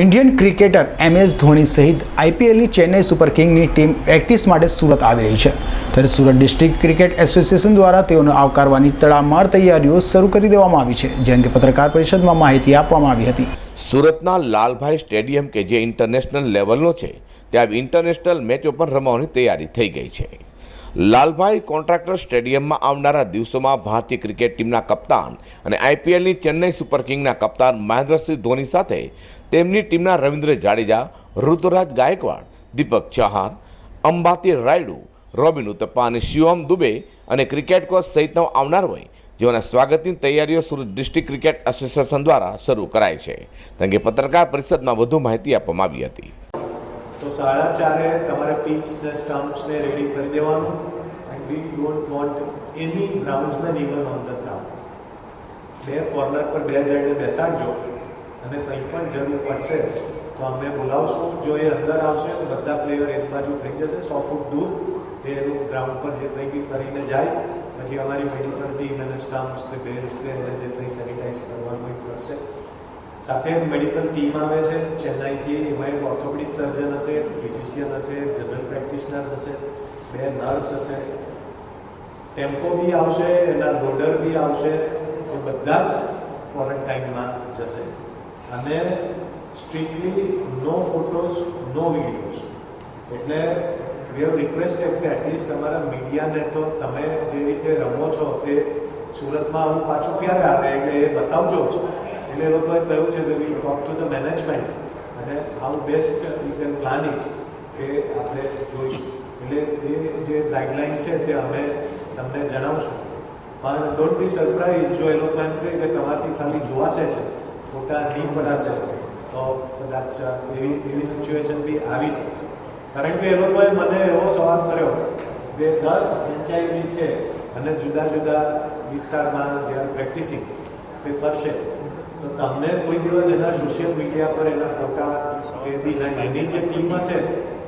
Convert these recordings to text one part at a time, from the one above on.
Indian cricketer M S Dhoni સહિત આઈપીએલની Chennai super કિંગની ટીમ પ્રેક્ટિસ માટે સુરત આવી રહી છે. ત્યારે સુરત ડિસ્ટ્રિક્ટ ક્રિકેટ એસોસિએશન દ્વારા તેઓને આવકારવાની તડામાર તૈયારીઓ શરૂ કરી દેવામાં આવી છે, જે અંગે પત્રકાર પરિષદમાં માહિતી આપવામાં આવી હતી. સુરતના લાલભાઈ સ્ટેડિયમ, કે જે ઇન્ટરનેશનલ લેવલનો છે, ત્યાં ઇન્ટરનેશનલ મેચો પણ રમવાની તૈયારી થઈ ગઈ છે. લાલભાઈ કોન્ટ્રાક્ટર સ્ટેડિયમમાં આવનારા દિવસોમાં ભારતીય ક્રિકેટ ટીમના કપ્તાન અને આઈપીએલની ચેન્નઈ સુપર કિંગના કપ્તાન મહેન્દ્રસિંહ ધોની સાથે તેમની ટીમના રવિન્દ્ર જાડેજા, ઋતુરાજ ગાયકવાડ, દીપક ચહાર અંબાતી રાયડુ, રોબિન ઉત્તપ્પા અને શિવમ દુબે અને ક્રિકેટ કોચ સહિતનો આવનાર હોય જેઓના સ્વાગતની તૈયારીઓ સુરત ડિસ્ટ્રિક્ટ ક્રિકેટ એસોસિએશન દ્વારા શરૂ કરાઈ છે. કારણ કે પત્રકાર પરિષદમાં વધુ માહિતી આપવામાં આવી હતી. સાડા ચારે તમારે પીચને સ્ટમ્પ્સને રેડી કરી દેવાનું and we don't want any groundsman even on the ground બે કોર્નર પર બે જણને બેસાડજો અને કંઈ પણ જરૂર પડશે તો અમને બોલાવશું. જો એ અંદર આવશે તો બધા પ્લેયર એક બાજુ થઈ જશે, સો ફૂટ દૂર. એનું ગ્રાઉન્ડ પર જે કંઈ બી કરીને જાય, પછી અમારી મેડિકલ ટીમ અને સ્ટમ્પ્સ ને બેલ્સ એને જે કંઈ સેનિટાઈઝ કરવાનું કરશે. સાથે મેડિકલ ટીમ આવે છે. ચેન્નાઈથી એમાં એક ઓર્થોપેડિક સર્જન હશે ફિઝિશિયન હશે જનરલ પ્રેક્ટિશનર્સ હશે, બે નર્સ હશે. ટેમ્પો બી આવશે, એના લોડર બી આવશે, એ બધા જ ક્વોરન્ટાઇનમાં જશે. અને strictly no photos no videos એટલે વી હેવ રિક્વેસ્ટેડ કે એટલીસ્ટ તમારા મીડિયાને તો તમે જે રીતે રમો છો તે સુરતમાં આવું પાછું ક્યારે આવે? એટલે એ બતાવજો જ. એટલે એ લોકોએ કહ્યું છે કે we talk to the management અને how best you can plan it કે આપણે જોઈશું. એટલે એ જે ગાઈડલાઇન છે તે અમે તમને જણાવશું. પણ ડોન્ટ બી સરપ્રાઇઝ જો એ લોકો એમ કહે કે તમારાથી ખાલી જોવાશે જ ખોટા નહીં પડાશે તો કદાચ એવી એવી સિચ્યુએશન બી આવી શકે. કારણ કે એ લોકોએ મને એવો સવાલ કર્યો કે દસ ફ્રેન્ચાઇઝી છે અને જુદા જુદા વિસ્તારમાં જ્યાં પ્રેક્ટિસિંગ તે કરશે. તો તમને કોઈ દિવસ એના સોશિયલ મીડિયા પર, એના ફોટા બીજા એની જે ટીમ હશે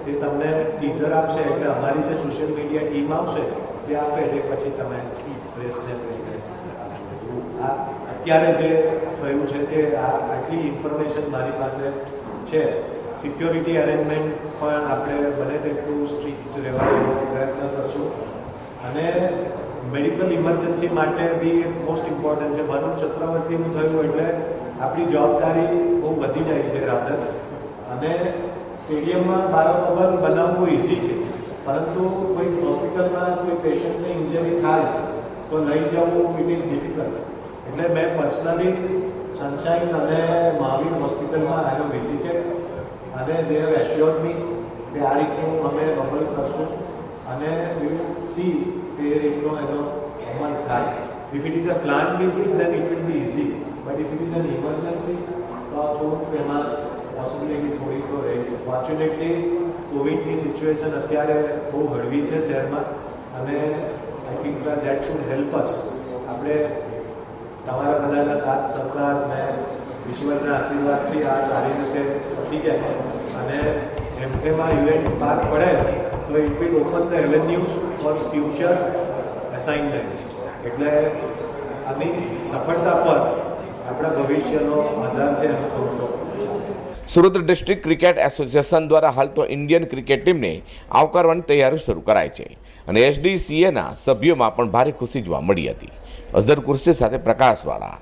તે તમને ટીઝર આપશે. એટલે અમારી જે સોશિયલ મીડિયા ટીમ આવશે તે આપે એટલે પછી તમે પ્રેસને આ અત્યારે જે થયું છે તે આ આટલી ઇન્ફોર્મેશન મારી પાસે છે. સિક્યોરિટી અરેન્જમેન્ટ પણ આપણે બને તેટલું સ્ટ્રિક્ટ રહેવાનો પ્રયત્ન કરશું. અને મેડિકલ ઇમરજન્સી માટે બી એક મોસ્ટ ઇમ્પોર્ટન્ટ છે. ભરૂચ ચક્રવર્તીનું થયું એટલે આપણી જવાબદારી બહુ વધી જાય છે રાતર. અને સ્ટેડિયમમાં બારોબર બનાવવું ઇઝી છે. પરંતુ કોઈ હોસ્પિટલમાં કોઈ પેશન્ટને ઇન્જરી થાય, તો લઈ જવું ઇટ ઇઝ ડિફિકલ્ટ એટલે મેં પર્સનલી સનશાઇન અને મહાવીર હોસ્પિટલમાં આવ્યો વિઝિટેડ અને દે હેવ એશ્યોર્ડ મી કે આ રીતનું અમે અમલ કરશું. અને વિલ સી એ રીતનો એનો અમલ થાય. If it is a plan visit then it will be easy but if it is an emergency તો થોડુંક એમાં પોસિબિલિટી થોડી તો રહે છે. ફોર્ચ્યુનેટલી કોવિડની સિચ્યુએશન અત્યારે બહુ હળવી છે શહેરમાં. અને I think that should help us આપણે તમારા બધાના સાથ, સહકાર ને ઈશ્વરના આશીર્વાદથી આ સારી રીતે પતી જાય. અને એમ તેમાં ઇવેન્ટ પાર પડે તો it will open the avenues for future assignments એટલે આની સફળતા પર આપણા ભવિષ્યનો આધાર છે સુરત ડિસ્ટ્રિક્ટ ક્રિકેટ એસોસિએશન દ્વારા હાલ તો ઇન્ડિયન ક્રિકેટ ટીમને આવકારવાની તૈયારી શરૂ કરાઈ છે અને એસડીસીએના સભ્યોમાં પણ ભારે ખુશી જોવા મળી હતી. અઝર કુર્સી સાથે પ્રકાશવાળા